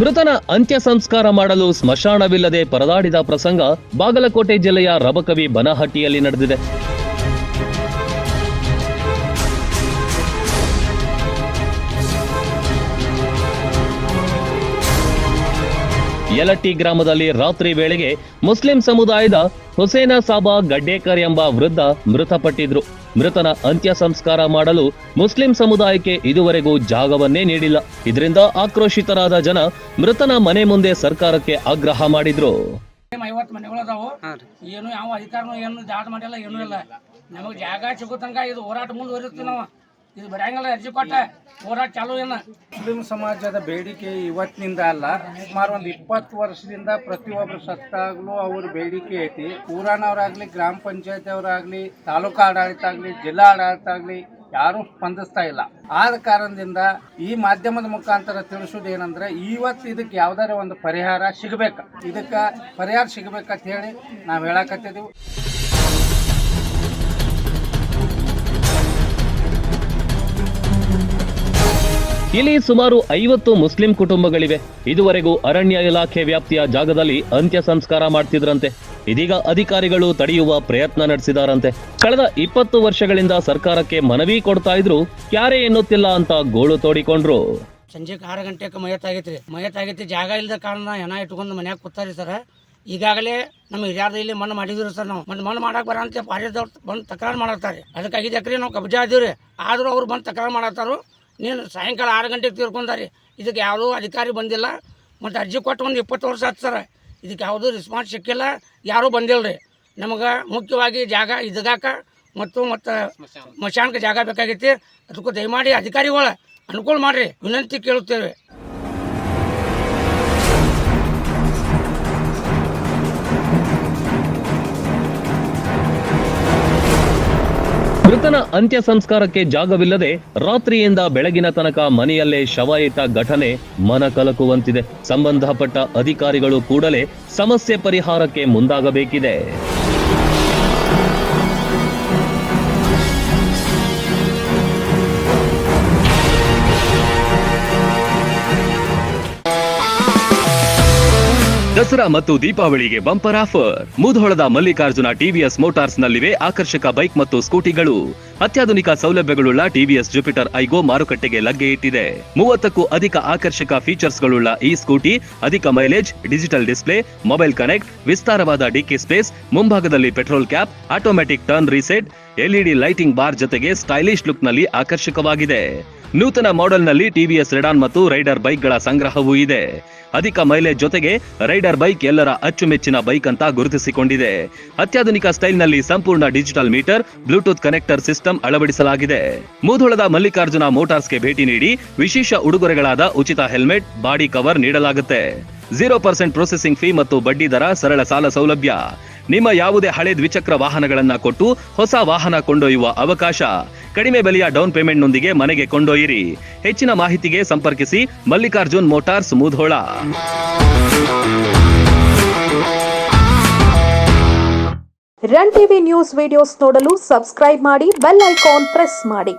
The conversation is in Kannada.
ಮೃತನ ಅಂತ್ಯ ಸಂಸ್ಕಾರ ಮಾಡಲು ಸ್ಮಶಾನವಿಲ್ಲದೆ ಪರದಾಡಿದ ಪ್ರಸಂಗ ಬಾಗಲಕೋಟೆ ಜಿಲ್ಲೆಯ ರಬಕವಿ ಬನಹಟ್ಟಿಯಲ್ಲಿ ನಡೆದಿದೆ. ಯಲಟ್ಟಿ ಗ್ರಾಮದಲ್ಲಿ ರಾತ್ರಿ ವೇಳೆಗೆ ಮುಸ್ಲಿಂ ಸಮುದಾಯದ ಹುಸೇನ ಸಾಬಾ ಗಡ್ಡೇಕರ್ ಎಂಬ ವೃದ್ಧ ಮೃತಪಟ್ಟಿದ್ರು. ಮೃತನ ಅಂತ್ಯ ಸಂಸ್ಕಾರ ಮಾಡಲು ಮುಸ್ಲಿಂ ಸಮುದಾಯಕ್ಕೆ ಇದುವರೆಗೂ ಜಾಗವನ್ನೇ ನೀಡಿಲ್ಲ. ಇದರಿಂದ ಆಕ್ರೋಶಿತರಾದ ಜನ ಮೃತನ ಮನೆ ಮುಂದೆ ಸರ್ಕಾರಕ್ಕೆ ಆಗ್ರಹ ಮಾಡಿದ್ರು. ಐವತ್ತು ಮನೆಗಳು ಅದಾವು? ಏನು ಯಾವ ಅಧಿಕಾರನೂ ಏನು ಮಾಡಿಲ್ಲ ಏನೂ ಇಲ್ಲ. ನಮಗೆ ಜಾಗ ಸಿಗೋ ತನಕ ಇದು ಹೋರಾಟ ಮುಂದುವರಿಸ್ತೀವಿ ನಾವು. ಇದು ಬರಂಗಿಲ್ಲ ಅರ್ಜಿ ಕೊಟ್ಟ ಹೋರಾಟ ಚಾಲು ಏನ? ಮುಸ್ಲಿಂ ಸಮಾಜದ ಬೇಡಿಕೆ ಇವತ್ತಿನಿಂದ ಅಲ್ಲ, ಸುಮಾರು ಒಂದು ಇಪ್ಪತ್ತು ವರ್ಷದಿಂದ ಪ್ರತಿಯೊಬ್ಬರು ಸತ್ತಾಗ್ಲೂ ಅವ್ರ ಬೇಡಿಕೆ ಐತಿ. ಊರಾನವರಾಗ್ಲಿ, ಗ್ರಾಮ ಪಂಚಾಯತ್ ಅವರಾಗ್ಲಿ ತಾಲೂಕಾ ಆಡಳಿತ ಆಗಲಿ ಜಿಲ್ಲಾ ಆಡಳಿತ ಆಗಲಿ ಯಾರು ಸ್ಪಂದಿಸ್ತಾ ಇಲ್ಲ. ಆದ ಕಾರಣದಿಂದ ಈ ಮಾಧ್ಯಮದ ಮುಖಾಂತರ ತಿಳಿಸೋದು ಏನಂದ್ರೆ, ಇವತ್ತು ಇದಕ್ಕೆ ಯಾವ್ದಾರ ಒಂದು ಪರಿಹಾರ ಸಿಗಬೇಕು. ಇದಕ್ಕೆ ಪರಿಹಾರ ಸಿಗಬೇಕಂತ ಹೇಳಿ ನಾವು ಹೇಳಕತ್ತಿದ್ದೀವಿ ಇಲ್ಲಿ ಸುಮಾರು ಐವತ್ತು ಮುಸ್ಲಿಂ ಕುಟುಂಬಗಳಿವೆ. ಇದುವರೆಗೂ ಅರಣ್ಯ ಇಲಾಖೆ ವ್ಯಾಪ್ತಿಯ ಜಾಗದಲ್ಲಿ ಅಂತ್ಯ ಸಂಸ್ಕಾರ ಮಾಡ್ತಿದ್ರಂತೆ. ಇದೀಗ ಅಧಿಕಾರಿಗಳು ತಡೆಯುವ ಪ್ರಯತ್ನ ನಡೆಸಿದಾರಂತೆ. ಕಳೆದ ಇಪ್ಪತ್ತು ವರ್ಷಗಳಿಂದ ಸರ್ಕಾರಕ್ಕೆ ಮನವಿ ಕೊಡ್ತಾ ಇದ್ರು, ಯಾರೇ ಎನ್ನುತ್ತಿಲ್ಲ ಅಂತ ಗೋಳು ತೋಡಿಕೊಂಡ್ರು. ಸಂಜೆ ಆರು ಗಂಟೆಗೆ ಮಯತ್ ಆಗೈತೆ ಜಾಗ ಇಲ್ಲದ ಕಾರಣ ಹೆಣ ಇಟ್ಕೊಂಡು ಮನ್ಯಾಗ ಕೂತಾರಿ ಸರ್. ಈಗಾಗಲೇ ನಮ್ಮ ಹಿರಿಯಾರ್ದ ಇಲ್ಲಿ ಮಣ್ಣು ಮಾಡಿದ್ರು ಸರ್ ನಾವು. ಮಣ್ಣು ಮಣ್ಣು ಮಾಡಕ್ಕೆ ಬರ ಅಂತ ಬಂದು ತಕರಾರು ಮಾಡತ್ತಾರೆ. ಅದಕ್ಕಾಗಿ ಎಕರೆ ನಾವು ಕಬ್ಜಾ ಇದೀವ್ರಿ. ಆದರೂ ಅವ್ರು ಬಂದು ತಕರಾರು ಮಾಡತ್ತಾರು. ನೀನು ಸಾಯಂಕಾಲ ಆರು ಗಂಟೆಗೆ ತೀರ್ಕೊಂಡಾರಿ ಇದಕ್ಕೆ ಯಾವುದೂ ಅಧಿಕಾರಿ ಬಂದಿಲ್ಲ. ಮತ್ತು ಅರ್ಜಿ ಕೊಟ್ಟು ಒಂದು ಇಪ್ಪತ್ತು ವರ್ಷ ಆಯ್ತು ಸರ್. ಇದಕ್ಕೆ ಯಾವುದೂ ರೆಸ್ಪಾನ್ಸ್ ಸಿಕ್ಕಿಲ್ಲ. ಯಾರೂ ಬಂದಿಲ್ಲ ರೀ. ನಮಗೆ ಮುಖ್ಯವಾಗಿ ಜಾಗ ಇದಗಾಕ ಮತ್ತು ಮತ್ತು ಮಶಾನಕ್ಕೆ ಜಾಗ ಬೇಕಾಗೈತಿ ಅದಕ್ಕೂ ದಯಮಾಡಿ ಅಧಿಕಾರಿಗಳ ಅನುಕೂಲ ಮಾಡಿರಿ. ವಿನಂತಿ ಕೇಳುತ್ತೇವೆ. ಮೃತನ ಅಂತ್ಯ ಸಂಸ್ಕಾರಕ್ಕೆ ಜಾಗವಿಲ್ಲದೆ ರಾತ್ರಿಯಿಂದ ಬೆಳಗಿನ ತನಕ ಮನೆಯಲ್ಲೇ ಶವ ಇಟ್ಟ ಘಟನೆ ಮನ ಕಲಕುವಂತಿದೆ. ಸಂಬಂಧಪಟ್ಟ ಅಧಿಕಾರಿಗಳು ಕೂಡಲೇ ಸಮಸ್ಯೆ ಪರಿಹಾರಕ್ಕೆ ಮುಂದಾಗಬೇಕಿದೆ. ದಸರಾ ಮತ್ತು ದೀಪಾವಳಿಗೆ ಬಂಪರ್ ಆಫರ್. ಮುಧೋಳದ ಮಲ್ಲಿಕಾರ್ಜುನ ಟಿವಿಎಸ್ ಮೋಟಾರ್ಸ್ ನಲ್ಲಿವೆ ಆಕರ್ಷಕ ಬೈಕ್ ಮತ್ತು ಸ್ಕೂಟಿಗಳು. ಅತ್ಯಾಧುನಿಕ ಸೌಲಭ್ಯಗಳುಳ್ಳ ಟಿವಿಎಸ್ ಜುಪಿಟರ್ ಐಗೋ ಮಾರುಕಟ್ಟೆಗೆ ಲಗ್ಗೆ ಇಟ್ಟಿದೆ. ಮೂವತ್ತಕ್ಕೂ ಅಧಿಕ ಆಕರ್ಷಕ ಫೀಚರ್ಸ್ಗಳುಳ್ಳ ಈ ಸ್ಕೂಟಿ, ಅಧಿಕ mileage, digital display, mobile connect, ವಿಸ್ತಾರವಾದ ಡಿಕ್ಕಿ ಸ್ಪೇಸ್, ಮುಂಭಾಗದಲ್ಲಿ petrol cap, automatic turn reset LED lighting bar ಜೊತೆಗೆ ಸ್ಟೈಲಿಶ್ ಲುಕ್ನಲ್ಲಿ ಆಕರ್ಷಕವಾಗಿದೆ. ನೂತನ ಮಾಡೆಲ್ನಲ್ಲಿ ಟಿವಿಎಸ್ ರೆಡಾನ್ ಮತ್ತು ರೈಡರ್ ಬೈಕ್ಗಳ ಸಂಗ್ರಹವೂ ಇದೆ. ಅಧಿಕ ಮೈಲೇಜ್ ಜೊತೆಗೆ ರೈಡರ್ ಬೈಕ್ ಎಲ್ಲರ ಅಚ್ಚುಮೆಚ್ಚಿನ ಬೈಕ್ ಅಂತ ಗುರುತಿಸಿಕೊಂಡಿದೆ. ಅತ್ಯಾಧುನಿಕ ಸ್ಟೈಲ್ನಲ್ಲಿ ಸಂಪೂರ್ಣ digital meter, Bluetooth connector system ಅಳವಡಿಸಲಾಗಿದೆ. ಮೂಧೋಳದ ಮಲ್ಲಿಕಾರ್ಜುನ ಮೋಟಾರ್ಸ್ಗೆ ಭೇಟಿ ನೀಡಿ ವಿಶೇಷ ಉಡುಗೊರೆಗಳಾದ ಉಚಿತ ಹೆಲ್ಮೆಟ್, ಬಾಡಿ ಕವರ್ ನೀಡಲಾಗುತ್ತೆ. ಜೀರೋ ಪರ್ಸೆಂಟ್ ಪ್ರೊಸೆಸಿಂಗ್ ಫೀ ಮತ್ತು ಬಡ್ಡಿ ದರ, ಸರಳ ಸಾಲ ಸೌಲಭ್ಯ. ನಿಮ್ಮ ಯಾವುದೇ ಹಳೆ ದ್ವಿಚಕ್ರ ವಾಹನಗಳನ್ನ ಕೊಟ್ಟು ಹೊಸ ವಾಹನ ಕೊಂಡೊಯ್ಯುವ ಅವಕಾಶ. ಕಡಿಮೆ ಬೆಲೆಯ ಡೌನ್ ಪೇಮೆಂಟ್ನೊಂದಿಗೆ ಮನೆಗೆ ಕೊಂಡೊಯ್ಯಿರಿ. ಹೆಚ್ಚಿನ ಮಾಹಿತಿಗೆ ಸಂಪರ್ಕಿಸಿ Mallikarjun motors Mudhol. Run TV news videos ನೋಡಲು ಸಬ್ಸ್ಕ್ರೈಬ್ ಮಾಡಿ, ಬೆಲ್ ಐಕಾನ್ ಪ್ರೆಸ್ ಮಾಡಿ.